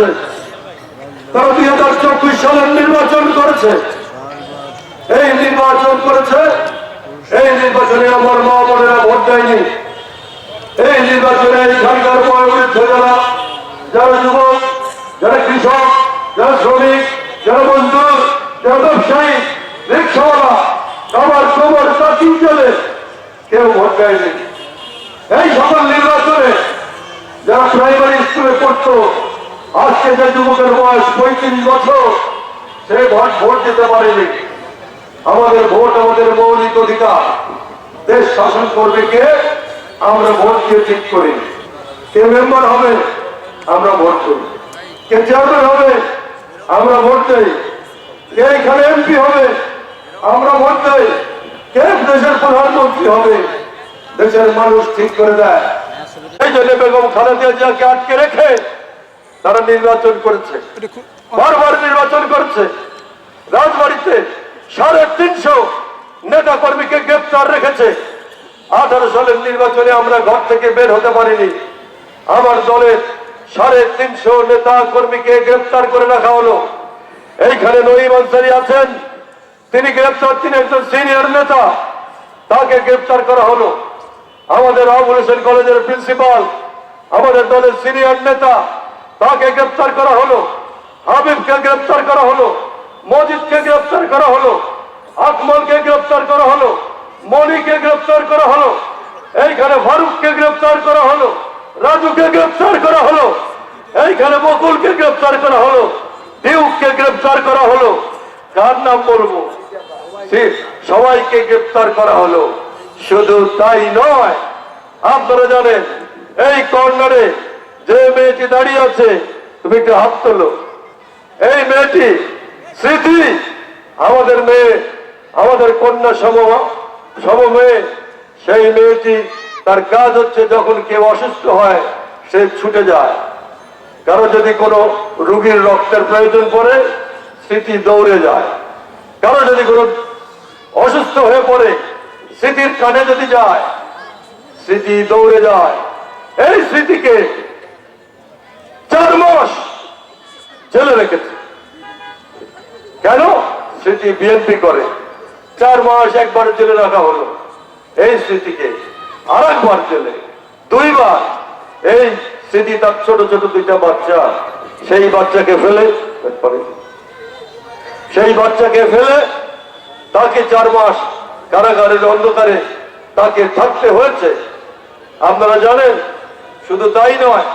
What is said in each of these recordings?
করেছে। তারা দুই হাজার চব্বিশ সালের নির্বাচন করেছে। এই নির্বাচন করেছে, এই নির্বাচনে আমার মা বোনেরা ভোট দেয়নি। এই নির্বাচনে এইখানকার বয়োবৃদ্ধ যারা যারা যুবক, যারা কৃষক, যারা শ্রমিক, যারা যারা ব্যবসায়ী, রিক্সাওয়ালা চাকরি চলে কেউ ভোট দেয়নি। এই সকল নির্বাচনে যারা প্রাইমারি স্কুলে পড়তো আজকে যে যুবকের বয়স পঁয়ত্রিশ বছর, সে ভোট ভোট দিতে পারেনি। আমাদের ভোট আমাদের মৌলিক অধিকার। দেশ শাসন করবে কে? আমরা ভোট দিয়ে ঠিক করি। কে মেম্বার হবে? আমরা ভোট করি। কে চেয়ারম্যান হবে? আমরা ভোট দেই। কে এখানে এমপি হবে? আমরা ভোট দেই। কে দেশের প্রধানমন্ত্রী হবে? দেশের মানুষ ঠিক করে দেয়। এই জন্য বেগম খালেদা জিয়াকে আটকে রেখে তারা নির্বাচন করেছে। বারবার নির্বাচন করছে। রাজবাড়িতে সাড়ে তিনশো নেতা কর্মীকে গ্রেপ্তার রেখেছে। আঠারো সালের নির্বাচনে আমরা ঘর থেকে বের হতে পারিনি। আমার দলের সাড়ে তিনশো নেতা কর্মীকে গ্রেপ্তার করে রাখা হলো। এইখানে নঈম আনসারি আছেন। তিনি গ্রেপ্তার তিনি একজন সিনিয়র নেতা। তাকে গ্রেপ্তার করা হলো। আমাদের আবুল হোসেন কলেজের প্রিন্সিপাল আমাদের দলের সিনিয়র নেতা। তাকে গ্রেপ্তার করা হলো হাবিবকে গ্রেপ্তার করা হলো মজিদকে গ্রেপ্তার করা হলো আকমলকে গ্রেপ্তার করা হলো মনিকে গ্রেপ্তার করা হলো এইখানে ফারুককে গ্রেপ্তার করা হলো রাজুকে গ্রেপ্তার করা হলো এইখানে বকুলকে গ্রেপ্তার করা হলো ডিউককে গ্রেপ্তার করা হলো কার নাম বলব সবাইকে গ্রেপ্তার করা হলো শুধু তাই নয় আপনারা জানেন এই কর্নারে যে মেয়েটি দাঁড়িয়ে আছে, তুমি একটু হাত তোলো। এই মেয়েটি স্মৃতি, আমাদের মেয়ে, আমাদের কন্যা সম সম মেয়ে সেই মেয়েটি তার কাজ হচ্ছে যখন কেউ অসুস্থ হয়, সে ছুটে যায়। কারও যদি কোনো রুগীর রক্তের প্রয়োজন পড়ে, স্মৃতি দৌড়ে যায়। কারও যদি কোনো অসুস্থ হয়ে পড়ে, স্মৃতির কানে যদি যায়, স্মৃতি দৌড়ে যায়। এই স্মৃতিকে চার মাস জেলে রেখেছে। কেন? স্মৃতি বিএনপি করে। চার মাস একবার জেলে রাখা হলো। এই স্মৃতিকে আর একবার জেলে। দুইবার। এই স্মৃতি তার ছোট ছোট দুইটা বাচ্চা। সেই বাচ্চাকে ফেলে সেই বাচ্চাকে ফেলে তাকে চার মাস কারাগারের অন্ধকারে তাকে থাকতে হয়েছে। আপনারা জানেন, শুধু তাই নয়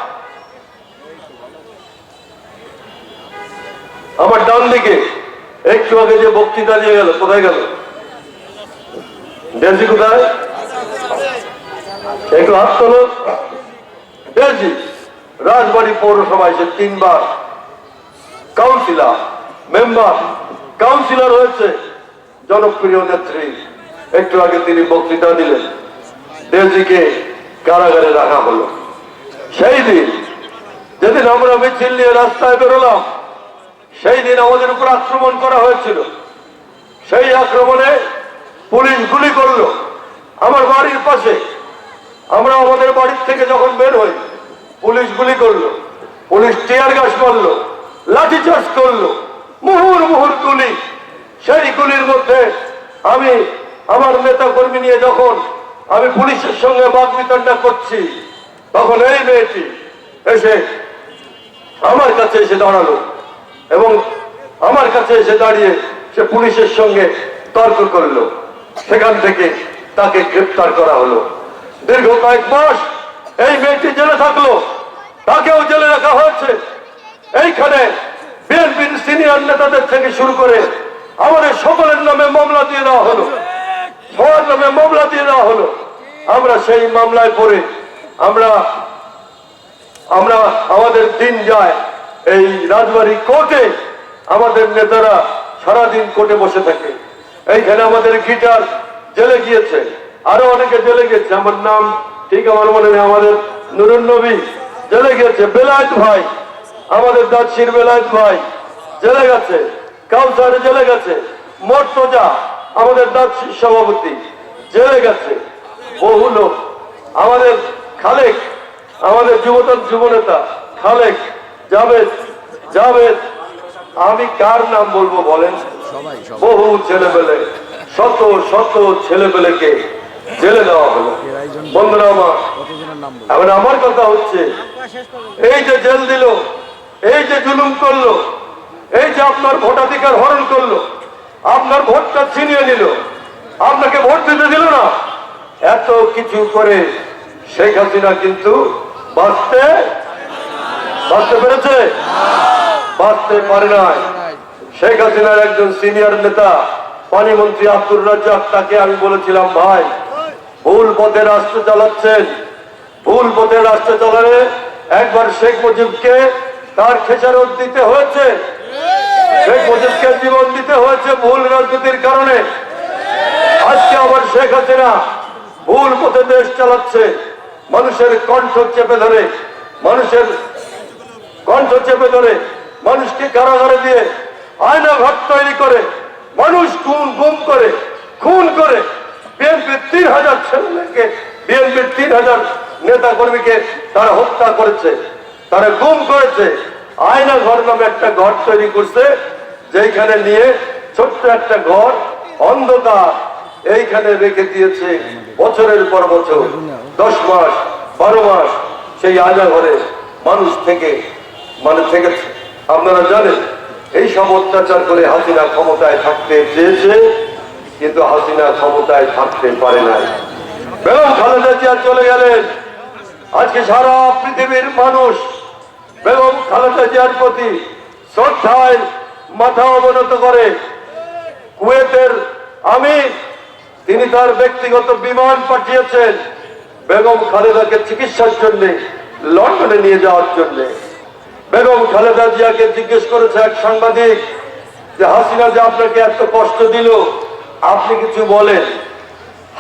আমার ডান দিকে, একটু আগে যে বক্তৃতা নিয়ে গেল, কোথায় গেল? ডেজি কোথায়? একটু হাত তোলো। ডেজি রাজবাড়ি পৌরসভায় সে তিনবার কাউন্সিলর, মেম্বার, কাউন্সিলর হয়েছে, জনপ্রিয় নেত্রী। একটু আগে তিনি বক্তৃতা দিলেন। ডেজিকে কারাগারে রাখা হলো। সেই দিন যেদিন আমরা মিছিল নিয়ে রাস্তায় বেরোলাম সেই দিন আমাদের উপর আক্রমণ করা হয়েছিল। সেই আক্রমণে পুলিশ গুলি করল। আমার বাড়ির পাশে, আমরা আমাদের বাড়ির থেকে যখন বের হই, পুলিশ গুলি করল। পুলিশ টিয়ার গাছ করল লাঠি চার্জ করল, মুহুর মুহুর গুলি। সেই গুলির মধ্যে আমি, আমার নেতা কর্মী নিয়ে যখন আমি পুলিশের সঙ্গে বাদ বিতণ্ডা করছি, তখন এই মেয়েটি এসে আমার কাছে এসে দাঁড়াল। এবং আমার কাছে এসে দাঁড়িয়ে সে পুলিশের সঙ্গে তর্ক করল। সেখান থেকে তাকে গ্রেপ্তার করা হলো। দীর্ঘ কয়েক মাস এই মেয়েটি জেলে থাকল। তাকেও জেলে রাখা হয়েছে। এইখানে বিএনপির সিনিয়র নেতাদের থেকে শুরু করে আমাদের সকলের নামে মামলা দিয়ে দেওয়া হলো। সবার নামে মামলা দিয়ে দেওয়া হলো। আমরা সেই মামলায় পড়ে আমরা আমরা আমাদের দিন যায়। এই রাজবাড়ি কোর্টে আমাদের নেতারা সারাদিন কোর্টে বসে থাকে। এইখানে আমাদের গিটার জেলে গিয়েছে। আরও অনেকে জেলে গেছে আমার নাম ঠিক আমার মনে নেই, আমাদের নুরুন নবী জেলে গেছে বেলায়েত ভাই, আমাদের দাসির বেলায়েত ভাই জেলে গেছে। কাউসার জেলে গেছে। মর্তজা, আমাদের দাসির সভাপতি জেলে গেছে। বহু লোক। আমাদের খালেক, আমাদের যুবতন যুবনেতা খালেক জাভেদ জাভেদ আমি কার নাম বলব বলেন? বহু ছেলেপেলে শত শত ছেলেপেলেকে জেলে দেওয়া হলো। বন্ধুরা আমার এখন আমার কথা হচ্ছে এই যে জেল দিল এই যে জুলুম করল এই যে আপনার ভোটাধিকার হরণ করল আপনার ভোটটা ছিনিয়ে নিল আপনাকে ভোট দিতে দিল না এত কিছু করে শেখ হাসিনা কিন্তু বাঁচতে বাঁচতে পেরেছে? বাঁচতে পারে নাই। শেখ হাসিনার একজন সিনিয়র নেতা পানিমন্ত্রী আব্দুর রাজ্জাক, তাকে আমি বলেছিলাম, ভাই, ভুল পথে রাষ্ট্র চালাচ্ছেন। ভুল পথে রাষ্ট্র চালালে একবার শেখ মুজিবকে তার খেসারত দিতে হয়েছে। শেখ মুজিবকে জীবন দিতে হয়েছে ভুল রাজনীতির কারণে। আজকে আবার শেখ হাসিনা ভুল পথে দেশ চালাচ্ছে। মানুষের কণ্ঠ চেপে ধরে, মানুষের কণ্ঠ চেপে ধরে, মানুষকে কারাগারে দিয়ে আয়না ঘর তৈরি করে, মানুষ খুন, গুম করে, খুন করে বিএনপির তিন হাজার ছেলেকে বিএনপির তিন হাজার নেতা কর্মীকে তারা হত্যা করেছে, তারা গুম করেছে। আয়না ঘর নামে একটা ঘর তৈরি করছে যেখানে নিয়ে ছোট্ট একটা ঘর অন্ধকার, এইখানে রেখে দিয়েছে বছরের পর বছর, দশ মাস, বারো মাস সেই আয়না ঘরে মানুষ থেকে মানে থেকেছে আপনারা জানেন, এই সব অত্যাচার করে হাসিনা ক্ষমতায় থাকতে চেয়েছে, কিন্তু হাসিনা ক্ষমতায় থাকতে পারে নাই। বেগম খালেদা জিয়া চলে গেলেন। আজকে সারা পৃথিবীর মানুষ বেগম খালেদা জিয়ার প্রতি শ্রদ্ধায় মাথা অবনত করে। কুয়েতের আমি তিনি তার ব্যক্তিগত বিমান পাঠিয়েছেন বেগম খালেদাকে চিকিৎসার জন্য, লন্ডনে নিয়ে যাওয়ার জন্য। বেগম খালেদা জিয়াকে জিজ্ঞেস করেছে এক সাংবাদিক যে, হাসিনা যে আপনাকে এত কষ্ট দিল, আপনি কিছু বলেন?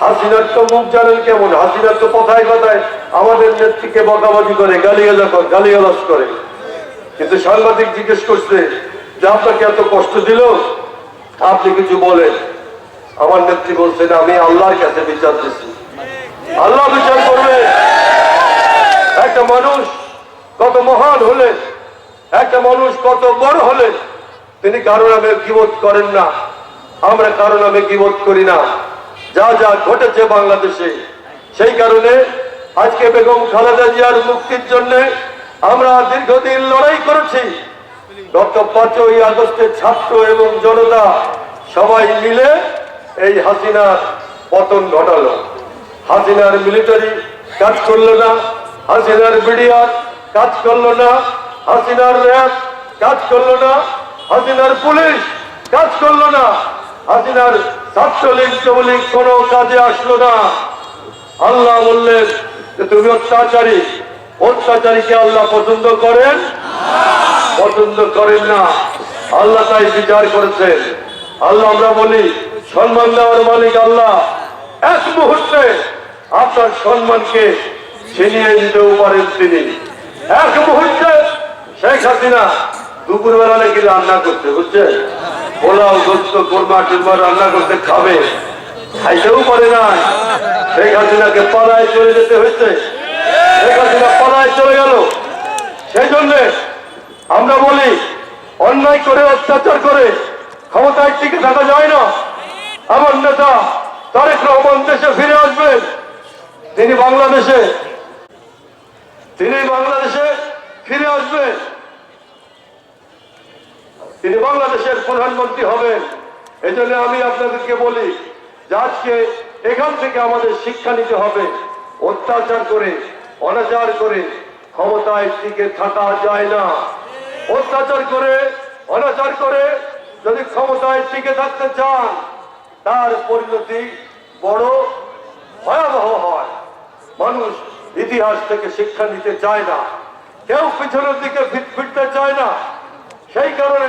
হাসিনার তো মুখ জানেন কেমন হাসিনার তো কথায় কথায় আমাদের নেত্রীকে বকাবাজি করে, গালিগালা করে, গালিগালাজ করে। কিন্তু সাংবাদিক জিজ্ঞেস করছে যে, আপনাকে এত কষ্ট দিল, আপনি কিছু বলেন? আমার নেত্রী বলছেন আমি আল্লাহর কাছে বিচার দিচ্ছি। আল্লাহ বিচার করবে। একটা মানুষ কত মহান হলে একটা মানুষ কত বড় হলে তিনি কারও নামে কিবোধ করেন না। আমরা কারও নামে কিবোধ করি না। যা যা ঘটেছে বাংলাদেশে, সেই কারণে আজকে বেগম খালেদা জিয়ার মুক্তির জন্য আমরা দীর্ঘদিন লড়াই করেছি। গত পাঁচই আগস্টের ছাত্র এবং জনতা সবাই মিলে এই হাসিনার পতন ঘটালো। হাসিনার মিলিটারি কাজ করল না, হাসিনার মিডিয়ার কাজ করল না হাসিনার র্যাব কাজ করল না, হাসিনার পুলিশ কাজ করল না, হাসিনার ছাত্রলীগ যুবলীগ কোনো কাজে আসলো না। আল্লাহ বললেন যে, তুমি অত্যাচারী, অত্যাচারীকে আল্লাহ পছন্দ করেন? পছন্দ করেন না। আল্লাহ তাই বিচার করেছেন। আল্লাহ আমরা বলি, সম্মান দেওয়ার মালিক আল্লাহ। এক মুহূর্তে আপনার সম্মানকে ছিনিয়ে নিতেও পারেন তিনি। এক মুহূর্তে শেখ হাসিনা দুপুর বেলা নাকি রান্না করতে বুঝছেন? পোলাও গোস্ত কোরমা টিরমা রান্না করতে খাবে। খাইতেও পারে না। শেখ হাসিনাকে পালায় চলে যেতে হয়েছে। শেখ হাসিনা পালায় চলে গেল। সেই জন্যে আমরা বলি, অন্যায় করে, অত্যাচার করে ক্ষমতায় টিকে থাকা যায় না। আমার নেতা তারেক রহমান দেশে ফিরে আসবেন। তিনি বাংলাদেশে তিনি বাংলাদেশে ফিরে আসবেন তিনি বাংলাদেশের প্রধানমন্ত্রী হবেন। এজন্য আমি আপনাদেরকে বলি, যে আজকে এখান থেকে আমাদের শিক্ষা নিতে হবে, অত্যাচার করে, অনাচার করে, ক্ষমতায় টিকে থাকা যায় না। অত্যাচার করে, অনাচার করে যদি ক্ষমতায় টিকে থাকতে চান, তার পরিণতি বড় ভয়াবহ হয়। মানুষ ইতিহাস থেকে শিক্ষা নিতে চায় না। কেউ পিছনের দিকে ফিরতে চায় না। সেই কারণে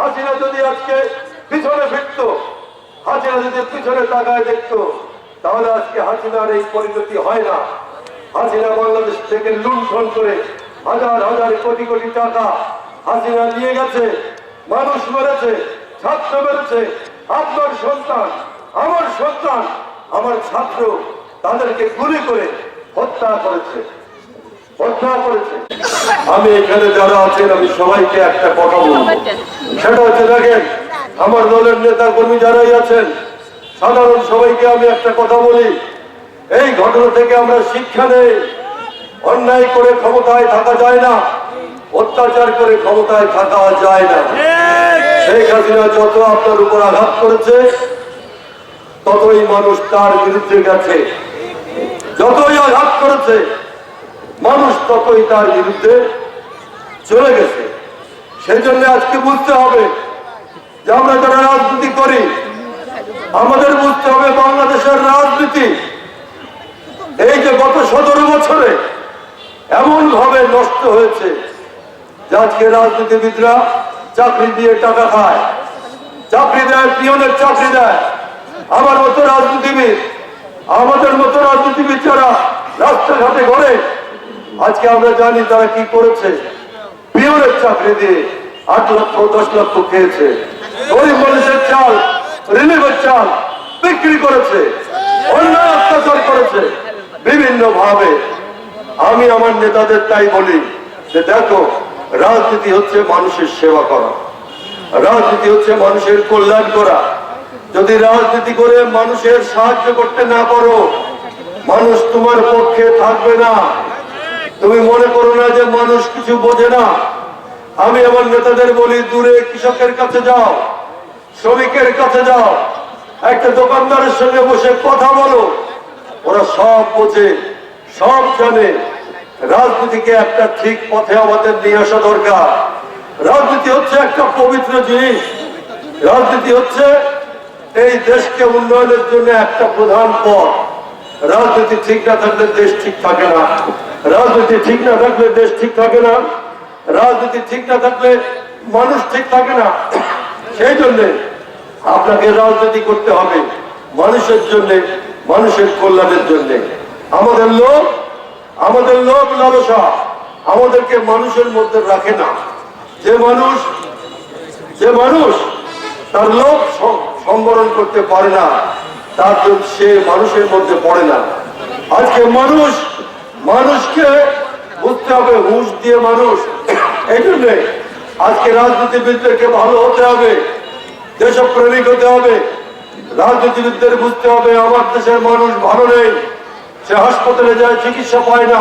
হাসিনা যদি আজকে পিছনে ফিরত, হাসিনা যদি পিছনে তাকায় দেখতো, তাহলে আজকে হাসিনার এই পরিণতি হয় না। হাসিনা বাংলাদেশ থেকে লুণ্ঠন করে হাজার হাজার কোটি কোটি টাকা হাসিনা নিয়ে গেছে, মানুষ মেরেছে, ছাত্র মেরেছে, আপনার সন্তান, আমার সন্তান, আমার ছাত্র তাদেরকে গুলি করে হত্যা করেছে। আমি এখানে যারা আছেন, আমি সবাইকে একটা কথা বলব। সেটা হচ্ছে দেখেন, আমার দলের নেতা কর্মী যারাই আছেন, সাধারণ সবাইকে আমি একটা কথা বলি। এই ঘটনা থেকে আমরা শিক্ষা নেই। অন্যায় করে ক্ষমতায় থাকা যায় না, অত্যাচার করে ক্ষমতায় থাকা যায় না। শেখ হাসিনা যত আপনার উপর আঘাত করেছে, ততই মানুষ তার বিরুদ্ধে গেছে। যতই আঘাত করেছে মানুষ ততই তার বিরুদ্ধে চলে গেছে। সেই জন্য আজকে বুঝতে হবে যে আমরা যারা রাজনীতি করি, আমাদের বুঝতে হবে বাংলাদেশের রাজনীতি। এই যে গত সতেরো বছরে এমন ভাবে নষ্ট হয়েছে যে আজকে রাজনীতিবিদরা চাকরি দিয়ে টাকা খায়। চাকরি দেয়, পিয়নের চাকরি দেয়। আমার মতো রাজনীতিবিদ, আমাদের মতো রাজনীতিবিদ যারা রাস্তাঘাটে ঘরে আজকে আমরা জানি তারা কি করেছে। পিওরের চাকরি দিয়ে আট লক্ষ, দশ লক্ষ খেয়েছে। গরিব মানুষের চাল রিলিফের চাল বিক্রি করেছে। অন্যায় অত্যাচার করেছে। বিভিন্ন ভাবে আমি আমার নেতাদের তাই বলি যে দেখো, রাজনীতি হচ্ছে মানুষের সেবা করা। রাজনীতি হচ্ছে মানুষের কল্যাণ করা। যদি রাজনীতি করে মানুষের সাহায্য করতে না পারো, মানুষ তোমার পক্ষে থাকবে না। তুমি মনে করো না যে মানুষ কিছু বোঝে না? আমি আমার নেতাদের বলি, দূরে কৃষকের কাছে যাও, শ্রমিকের কাছে যাও, একটা দোকানদারের সঙ্গে বসে কথা বলো। ওরা সব বোঝে, সব জানে। রাজনীতিকে একটা ঠিক পথে আমাদের নিয়ে আসা দরকার। রাজনীতি হচ্ছে একটা পবিত্র জিনিস। রাজনীতি হচ্ছে এই দেশকে উন্নয়নের জন্য একটা প্রধান পথ। রাজনীতি ঠিক না থাকলে দেশ ঠিক থাকে না। রাজনীতি ঠিক না থাকলে দেশ ঠিক থাকে না। রাজনীতি ঠিক না থাকলে মানুষ ঠিক থাকে না। সেই জন্যে আপনাকে রাজনীতি করতে হবে মানুষের জন্য, মানুষের কল্যাণের জন্য। আমাদের লোক আমাদের লোক লালসা আমাদেরকে মানুষের মধ্যে রাখে না। যে মানুষ যে মানুষ তার লোক সম্বরণ করতে পারে না। তার সে মানুষের মধ্যে পড়ে না। আজকে মানুষ, মানুষকে বুঝতে হবে, হুঁশ দিয়ে মানুষ। এই জন্যে আজকে রাজনীতিবিদদেরকে ভালো হতে হবে, দেশপ্রেমিক হতে হবে, রাজনীতিবিদদের বুঝতে হবে, আমার দেশের মানুষ ভালো নেই, সে হাসপাতালে যায়, চিকিৎসা পায় না।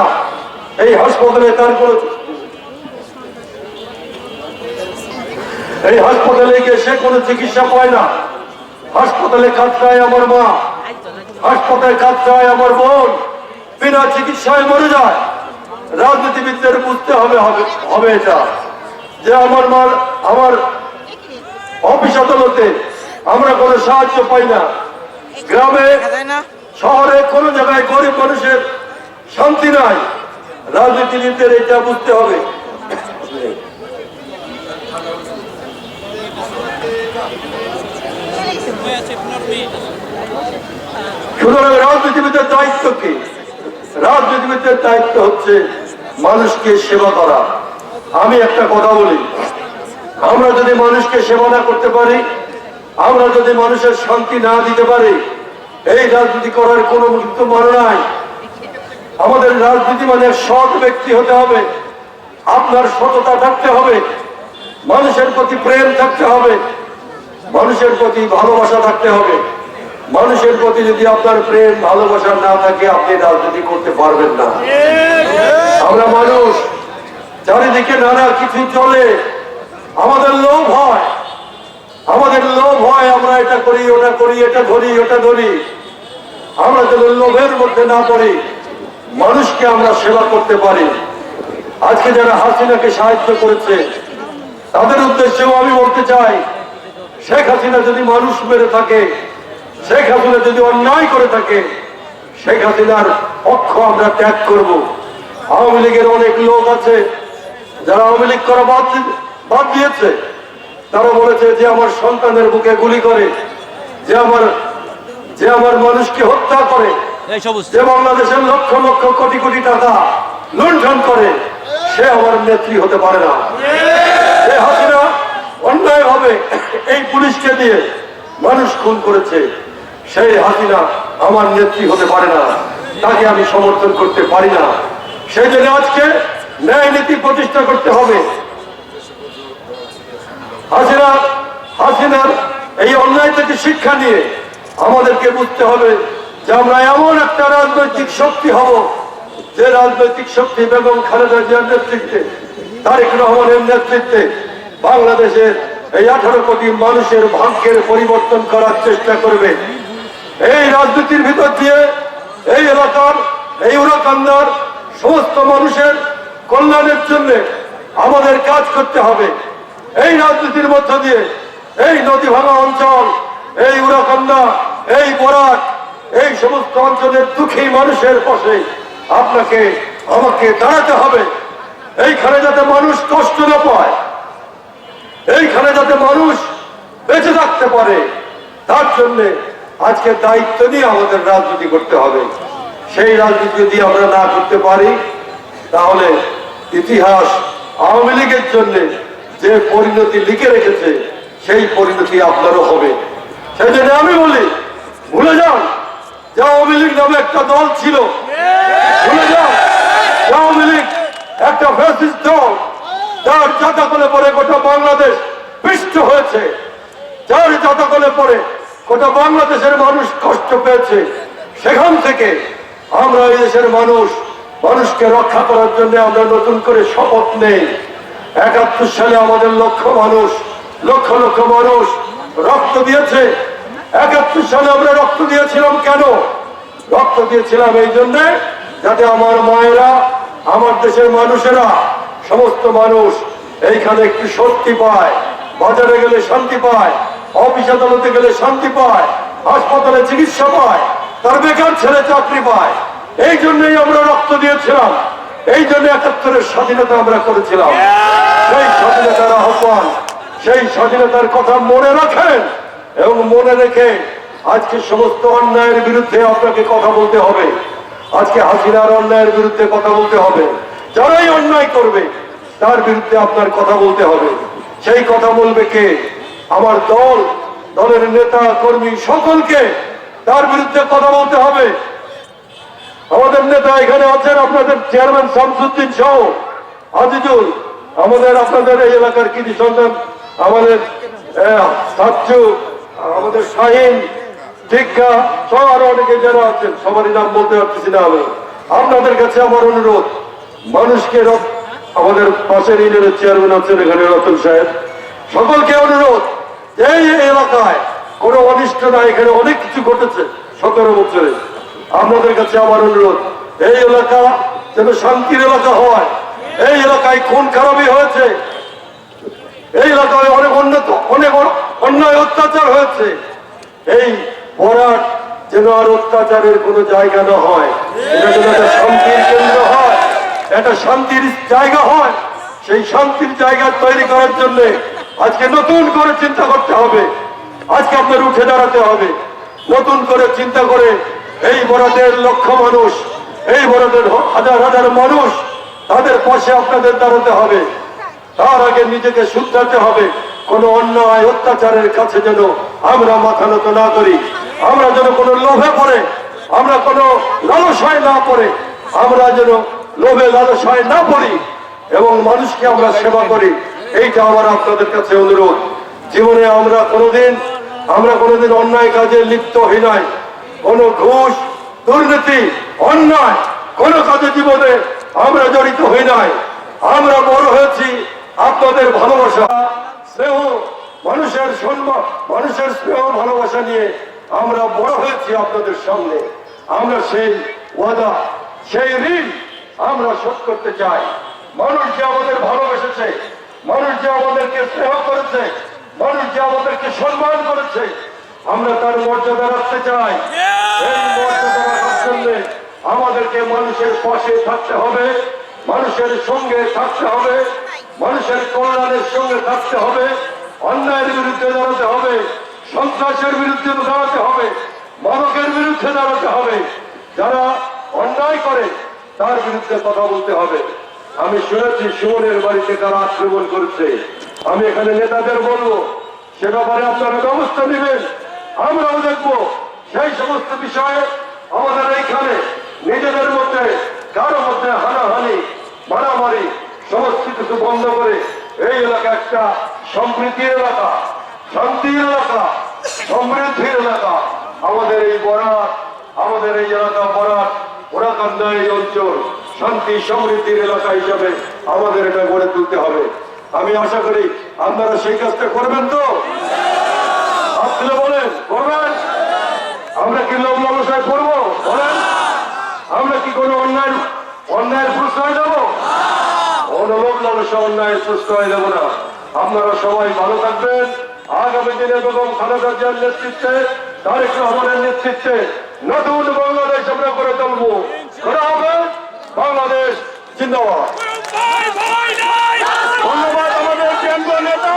এই হাসপাতালে তার কোনো এই হাসপাতালে গিয়ে সে কোনো চিকিৎসা পায় না। হাসপাতালে কাতরায় আমার মা। হাসপাতালে কাতরায় আমার বোন। বিনা চিকিৎসায় মরে যায়। রাজনীতিবিদদের বুঝতে হবে হবে এটা। যে আমার মার, আমার অফিস আদালতে আমরা কোনো সাহায্য পাই না। গ্রামে, শহরে কোনো জায়গায় গরিব মানুষের শান্তি নাই। রাজনীতিবিদদের এটা বুঝতে হবে। সুতরাং রাজনীতিবিদের দায়িত্ব কি? রাজনীতিবিদের দায়িত্ব হচ্ছে মানুষকে সেবা করা। আমি একটা কথা বলি। আমরা যদি মানুষকে সেবা না করতে পারি, আমরা যদি মানুষের শান্তি না দিতে পারি, এই রাজনীতি করার কোনো মৃত্যু মানে নাই। আমাদের রাজনীতি মানে সৎ ব্যক্তি হতে হবে, আপনার সততা থাকতে হবে, মানুষের প্রতি প্রেম থাকতে হবে মানুষের প্রতি ভালোবাসা থাকতে হবে। মানুষের প্রতি যদি আপনার প্রেম, ভালোবাসা না থাকে, আপনি রাজনীতি করতে পারবেন না। আমরা মানুষ, চারিদিকে নানা কিছু চলে, আমাদের লোভ হয়। আমাদের লোভ হয়, আমরা এটা করি, ওটা করি, এটা ধরি, ওটা ধরি। আমরা যদি লোভের মধ্যে না পড়ি, মানুষকে আমরা সেবা করতে পারি। আজকে যারা হাসিনাকে সাহায্য করেছে, তাদের উদ্দেশ্যেও আমি বলতে চাই শেখ হাসিনা যদি মানুষ মেরে থাকে শেখ হাসিনা যদি অন্যায় করে থাকে শেখ হাসিনার পক্ষ আমরা ত্যাগ করব। আওয়ামী লীগের অনেক লোক আছে যারা আওয়ামী লীগ করা বাদ বাদ দিয়েছে। তারা বলেছে যে আমার সন্তানের বুকে গুলি করে যে আমার যে আমার মানুষকে হত্যা করে যে বাংলাদেশের লক্ষ লক্ষ কোটি কোটি টাকা লুণ্ঠন করে সে আমার নেত্রী হতে পারে না। সে হাসিনা অন্যায় হবে এই পুলিশকে দিয়ে মানুষ খুন করেছে। সেই হাসিনা আমার নেত্রী হতে পারে না, তাকে আমি সমর্থন করতে পারি না। সেই জন্য আজকে ন্যায় নীতি প্রতিষ্ঠা করতে হবে। হাসিনা, হাসিনার এই অন্যায় থেকে শিক্ষা নিয়ে আমাদেরকে বুঝতে হবে যে আমরা এমন একটা রাজনৈতিক শক্তি হব, যে রাজনৈতিক শক্তি বেগম খালেদা জিয়ার নেতৃত্বে, তারেক রহমানের নেতৃত্বে বাংলাদেশের এই আঠারো কোটি মানুষের ভাগ্যের পরিবর্তন করার চেষ্টা করবে। এই রাজনীতির ভিতর দিয়ে এই এলাকার, এই উড়াকান্দার সমস্ত মানুষের কল্যাণের জন্য আমাদের কাজ করতে হবে। এই রাজনীতির মধ্য দিয়ে এই নদী ভাঙা অঞ্চল, এই উড়াকান্দা, এই বরাক, এই সমস্ত অঞ্চলের দুঃখী মানুষের পাশে আপনাকে, আমাকে দাঁড়াতে হবে। এইখানে যাতে মানুষ কষ্ট না পায়। এইখানে যাতে মানুষ বেঁচে থাকতে পারে তার জন্য আজকে দায়িত্ব নিয়ে আমাদের রাজনীতি করতে হবে। সেই রাজনীতি যদি আমরা না করতে পারি তাহলে ইতিহাস আওয়ামী লীগের জন্য যে পরিণতি লিখে রেখেছে সেই পরিণতি আপনারও হবে। সেই জন্য আমি বলি ভুলে যান যে আওয়ামী লীগ নামে একটা দল ছিল। ভুলে যান আওয়ামী লীগ একটা ফ্যাসিস্ট দল। যার জাতাকলে পরে গোটা বাংলাদেশ পিষ্ট হয়েছে, যার জাতাকলে পরে গোটা বাংলাদেশের মানুষ কষ্ট পেয়েছে, সেখান থেকে আমরা এই দেশের মানুষ, মানুষকে রক্ষা করার জন্য আমরা নতুন করে শপথ নেই। একাত্তর সালে আমাদের লক্ষ মানুষ, লক্ষ লক্ষ মানুষ রক্ত দিয়েছে। একাত্তর সালে আমরা রক্ত দিয়েছিলাম কেন? রক্ত দিয়েছিলাম এই জন্যে যাতে আমার মায়েরা, আমার দেশের মানুষেরা সমস্ত মানুষ এইখানে একটু শক্তি পায়। বাজারে গেলে শান্তি পায়, অফিস আদালতে গেলে শান্তি পায়, হাসপাতালে চিকিৎসা পায়, তার বেকার ছেলে চাকরি পায়। এই জন্যই আমরা রক্ত দিয়েছিলাম। এই জন্য একাত্তরের স্বাধীনতা আমরা করেছিলাম। সেই স্বাধীনতার আহ্বান, সেই স্বাধীনতার কথা মনে রাখেন এবং মনে রেখে আজকে সমস্ত অন্যায়ের বিরুদ্ধে আপনাকে কথা বলতে হবে। আজকে হাসিনার অন্যায়ের বিরুদ্ধে কথা বলতে হবে। যারাই অন্যায় করবে, তার বিরুদ্ধে আপনার কথা বলতে হবে। সেই কথা বলবে কে? আমার দল, দলের নেতা, কর্মী সকলকে তার বিরুদ্ধে কথা বলতে হবে। আমাদের নেতা এখানে আছেন আপনাদের চেয়ারম্যান শামসুদ্দিন সহ আজিজুল। আমাদের, আপনাদের এই এলাকার কৃষি সন্তান, আমাদের সাচ্চু, আমাদের শাহিন, দীক্ষা সহ আরও অনেকে যারা আছেন, সবারই নাম বলতে পারতেছি না আমি। আপনাদের কাছে আমার অনুরোধ মানুষকে আমাদের পাশের ইউনিয়নের চেয়ারম্যান আছেন এখানে রতন সাহেব। সকলকে অনুরোধ, এই এলাকায় কোনো অনিষ্ট না, এখানে অনেক কিছু ঘটেছে সতেরো বছরে। আপনাদের কাছে আমার অনুরোধ, এই এলাকা যেন শান্তির এলাকা হয়। এই এলাকায় খুন খারাপই হয়েছে। এই এলাকায় অনেক উন্নত, অনেক অন্যায় অত্যাচার হয়েছে। এই ভরাট যেন আর অত্যাচারের কোনো জায়গা না হয়। এটা যেন শান্তির কেন্দ্র হয়। একটা শান্তির জায়গা হয়, সেই শান্তির জায়গা তৈরি করার জন্য আজকে নতুন করে চিন্তা করতে হবে। আজকে আপনার উঠে দাঁড়াতে হবে। নতুন করে চিন্তা করে এই বরাদের লক্ষ মানুষ, এই বরাদের হাজার হাজার মানুষ তাদের পাশে আপনাদের দাঁড়াতে হবে। তার আগে নিজেকে শুধরাতে হবে। কোনো অন্যায়, অত্যাচারের কাছে যেন আমরা মাথা নত না করি। আমরা যেন কোনো লোভে পড়ে, আমরা কোনো লালসায় না পড়ে, আমরা যেন লোভে লালসায় না পড়ি এবং মানুষকে আমরা সেবা করি, এইটা আমার আপনাদের কাছে অনুরোধ। জীবনে আমরা কোনোদিন আমরা কোনোদিন অন্যায় কাজে লিপ্ত হই নাই। কোনো ঘুষ, দুর্নীতি, অন্যায়, কোনো কাজে জীবনে আমরা জড়িত হই নাই। আমরা বড় হয়েছি আপনাদের ভালোবাসা, স্নেহ, মানুষের সম্মান, মানুষের স্নেহ, ভালোবাসা নিয়ে আমরা বড় হয়েছি আপনাদের সামনে। আমরা সেই ওয়াদা, সেই ঋণ আমরা শোধ করতে চাই। মানুষ যে আমাদের ভালোবেসেছে, মানুষ যে আমাদেরকে স্নেহ করেছে, মানুষ যে আমাদেরকে সম্মান করেছে, আমরা তার মর্যাদা রাখতে চাই। মর্যাদা আমাদেরকে মানুষের পাশে থাকতে হবে, মানুষের সঙ্গে থাকতে হবে, মানুষের কল্যাণের সঙ্গে থাকতে হবে, অন্যায়ের বিরুদ্ধে দাঁড়াতে হবে, সন্ত্রাসের বিরুদ্ধে দাঁড়াতে হবে, মাদকের বিরুদ্ধে দাঁড়াতে হবে। যারা অন্যায় করে তার বিরুদ্ধে কথা বলতে হবে। আমি শুনেছি সুমনের বাড়িতে কারা আক্রমণ করেছে। আমি এখানে নেতাদের বলব, সে ব্যাপারে আপনারা ব্যবস্থা নেবেন। আমরাও দেখব, সেই সমস্ত বিষয়ে আমাদের এইখানে নিজেদের মধ্যে, কারও মধ্যে হানাহানি, মারামারি, সমস্ত কিছু বন্ধ করে এই এলাকা একটা সমৃদ্ধির এলাকা, শান্তির এলাকা, সমৃদ্ধির এলাকা। আমাদের এই বরাত আমাদের এই এলাকা বরাত ওরাকান্দা এই অঞ্চল শান্তি সমৃদ্ধির এলাকা হিসাবে আমাদের এটা গড়ে তুলতে হবে। আমি আশা করি আপনারা সেই কাজটা করবেন তো? আপনি বলেন করবেন আমরা কি লোক লালসায় করব বলেন। আমরা কি কোনো অন্যায়, অন্যায়ের প্রশ্রয় দেবো? কোনো লোক লালসা, অন্যায়ের প্রশ্রয় দেবো না। আপনারা সবাই ভালো থাকবেন। আগামী দিনে বেগম খালেদা জিয়ার নেতৃত্বে, তারেক রহমানের নেতৃত্বে নতুন বাংলাদেশ আমরা করে তুলবো করা হবে বাংলাদেশ জিন্দাবাদ ধন্যবাদ আমাদের কেন্দ্র নেতা